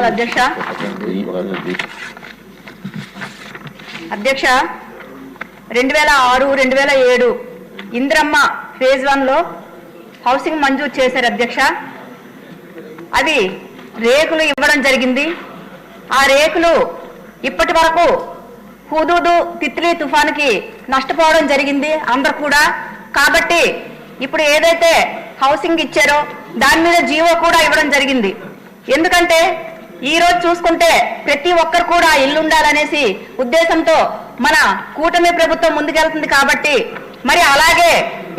అధ్యక్ష? అధ్యక్ష రెండు వేల ఆరు రెండు వేల ఏడు ఇంద్రమ్మ ఫేజ్ వన్లో హౌసింగ్ మంజూరు చేశారు అధ్యక్ష. అది రేకులు ఇవ్వడం జరిగింది. ఆ రేకులు ఇప్పటి వరకు హుదూదు తిత్లీ తుఫానుకి నష్టపోవడం జరిగింది అందరు కూడా. కాబట్టి ఇప్పుడు ఏదైతే హౌసింగ్ ఇచ్చారో దాని మీద జీవో కూడా ఇవ్వడం జరిగింది. ఎందుకంటే ఈ రోజు చూసుకుంటే ప్రతి ఒక్కరు కూడా ఇల్లు ఉండాలనేసి ఉద్దేశంతో మన కూటమి ప్రభుత్వం ముందుకెళ్తుంది కాబట్టి మరి అలాగే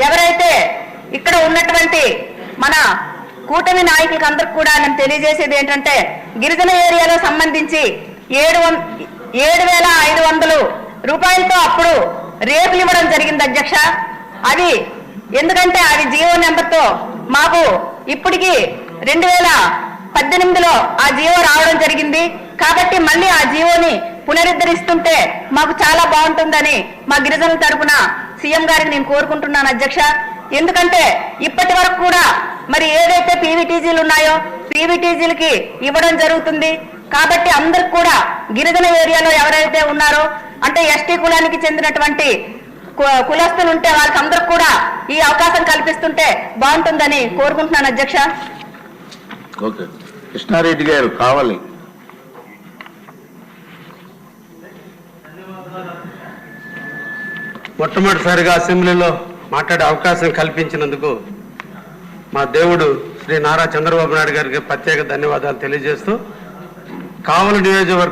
ఎవరైతే ఇక్కడ ఉన్నటువంటి మన కూటమి నాయకులకు అందరికి కూడా నేను తెలియజేసేది ఏంటంటే గిరిజన ఏరియాలో సంబంధించి ఏడు వం ఏడు వేల ఐదు వందలు రూపాయలతో అప్పుడు రేపులు ఇవ్వడం జరిగింది అధ్యక్ష. అది ఎందుకంటే అది జియో నెంబర్తో మాకు ఇప్పటికీ రెండు వేల పద్దెనిమిదిలో ఆ జియో రావడం జరిగింది. కాబట్టి మళ్ళీ ఆ జియోని పునరుద్ధరిస్తుంటే మాకు చాలా బాగుంటుందని మా గిరిజనుల తరపున సీఎం గారిని నేను కోరుకుంటున్నాను అధ్యక్ష. ఎందుకంటే ఇప్పటి వరకు కూడా మరి ఏదైతే పీవీటీజీలు ఉన్నాయో పీవీటీజీలకి ఇవ్వడం జరుగుతుంది. కాబట్టి అందరికి కూడా గిరిజన ఏరియాలో ఎవరైతే ఉన్నారో అంటే ఎస్టీ కులానికి చెందినటువంటి కు- కులస్తులు ఉంటే వాళ్ళకి అందరికి కూడా ఈ అవకాశం కల్పిస్తుంటే బాగుంటుందని కోరుకుంటున్నాను అధ్యక్ష. ఓకే. కృష్ణారెడ్డి గారు కావాలి. మొట్టమొదటిసారిగా అసెంబ్లీలో మాట్లాడే అవకాశం కల్పించినందుకు మా దేవుడు శ్రీ నారా చంద్రబాబు నాయుడు గారికి ప్రత్యేక ధన్యవాదాలు తెలియజేస్తూ కావలి నియోజకవర్గం